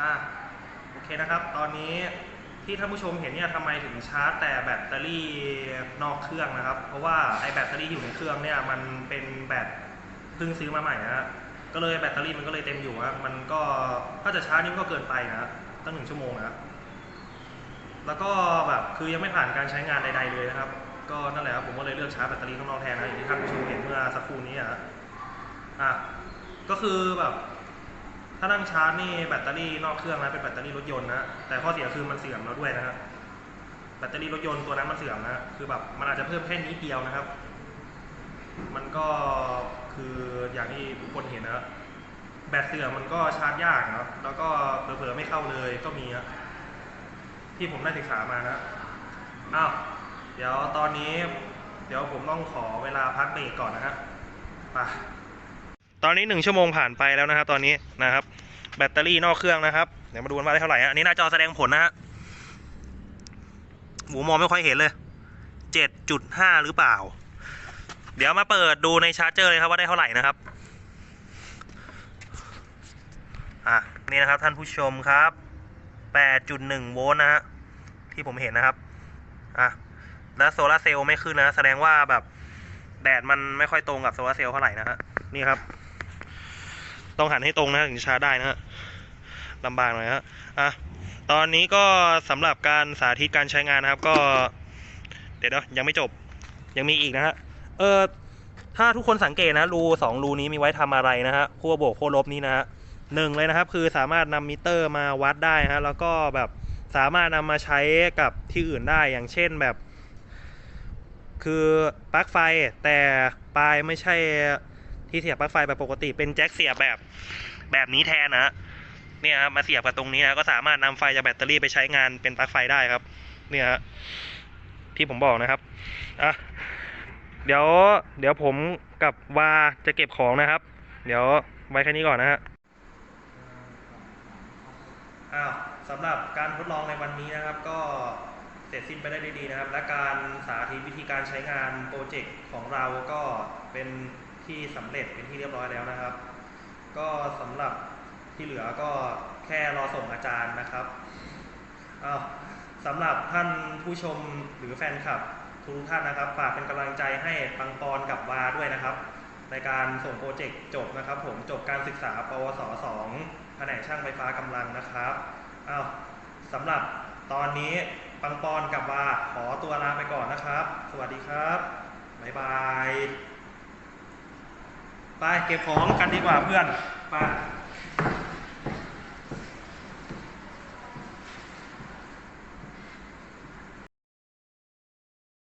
อะโอเคนะครับ ตอนนี้ที่ท่านผู้ชมเห็นเนี่ยทำไมถึงชาร์จแต่แบตเตอรี่นอกเครื่องนะครับ เพราะว่าไอแบตเตอรี่อยู่ในเครื่องเนี่ยมันเป็นแบตเพิ่งซื้อมาใหม่นะฮะก็เลยแบตเตอรี่มันก็เลยเต็มอยู่ฮะมันก็ถ้าจะชาร์จนี่มันก็เกินไปนะตั้งหนึ่งชั่วโมงนะแล้วก็แบบคือยังไม่ผ่านการใช้งานใด ๆ เลยนะครับ ก็นั่นแหละครับผมก็เลยเลือกชาร์จแบตเตอรี่ข้างนอกแทนนะอย่างที่ท่านผู้ชมเห็นเมื่อสักครู่นี้อะอะก็คือแบบ ถ้านั่งชาร์จนี่แบตเตอรี่นอกเครื่องนะเป็นแบตเตอรี่รถยนต์นะแต่ข้อเสียคือมันเสื่อมแล้วด้วยนะครับแบตเตอรี่รถยนต์ตัวนั้นมันเสื่อมนะคือแบบมันอาจจะเพิ่มแค่นิดเดียวนะครับ มันก็คืออย่างที่ทุกคนเห็นนะแบตเสื่อมมันก็ชาร์จยากนะแล้วก็เผลอๆไม่เข้าเลยก็มีนะที่ผมได้ศึกษามานะอ้าวเดี๋ยวตอนนี้ เดี๋ยวผมต้องขอเวลาพักเบรกก่อนนะฮะไป ตอนนี้หนึ่งชั่วโมงผ่านไปแล้วนะครับ ตอนนี้นะครับ แบตเตอรี่นอกเครื่องนะครับ เดี๋ยวมาดูกันว่าได้เท่าไหร่อันนี้หน้าจอแสดงผลนะฮะหมูมองไม่ค่อยเห็นเลยเจ็ดจุดห้าหรือเปล่า เดี๋ยวมาเปิดดูในชาร์จเจอร์เลยครับว่าได้เท่าไหร่นะครับอะนี่นะครับท่านผู้ชมครับแปดจุดหนึ่งโวลต์นะฮะที่ผมเห็นนะครับอะแล้วโซลาเซลล์ไม่ขึ้นนะ แสดงว่าแบบแดดมันไม่ค่อยตรงกับโซลาเซลล์เท่าไหร่นะฮะนี่ครับ ต้องหันให้ตรงนะถึงจะชาร์จได้นะฮะลำบากหน่อยฮะอะตอนนี้ก็สำหรับการสาธิตการใช้งานนะครับ ก็ เดี๋ยวนะยังไม่จบยังมีอีกนะฮะเออถ้าทุกคนสังเกตนะรูสองรูนี้มีไว้ทำอะไรนะฮะขั้วบวกขั้วลบนี้นะฮะหนึ่งเลยนะครับ คือสามารถนำมิเตอร์มาวัดได้ฮะแล้วก็แบบสามารถนำมาใช้กับที่อื่นได้อย่างเช่นแบบ คือปลั๊กไฟแต่ปลายไม่ใช่ ที่เสียบปลั๊กไฟแบบปกติเป็นแจ็คเสียบแบบแบบนี้แทนนะเนี่ยครับมาเสียบกับตรงนี้นะก็สามารถนำไฟจากแบตเตอรี่ไปใช้งานเป็นปลั๊กไฟได้ครับ เนี่ยฮะที่ผมบอกนะครับอะเดี๋ยว เดี๋ยวผมกับวาจะเก็บของนะครับ เดี๋ยวไว้แค่นี้ก่อนนะฮะอ้าวสำหรับการทดลองในวันนี้นะครับ ก็เสร็จสิ้นไปได้ด้วยดีนะครับ และการสาธิตวิธีการใช้งานโปรเจกต์ของเราก็เป็น ที่สำเร็จเป็นที่เรียบร้อยแล้วนะครับ ก็สำหรับที่เหลือก็แค่รอส่งอาจารย์นะครับอ้าสำหรับท่านผู้ชมหรือแฟนคลับทุกท่านนะครับฝากเป็นกำลังใจให้ปังปอนกับวาด้วยนะครับ ในการส่งโปรเจกต์จบนะครับ ผมจบการศึกษา ปวส 2 แผนกช่างไฟฟ้ากำลังนะครับอ้าสำหรับตอนนี้ปังปอนกับวาขอตัวลาไปก่อนนะครับ สวัสดีครับบ๊ายบาย เก็บของกันดีกว่าเพื่อน ไป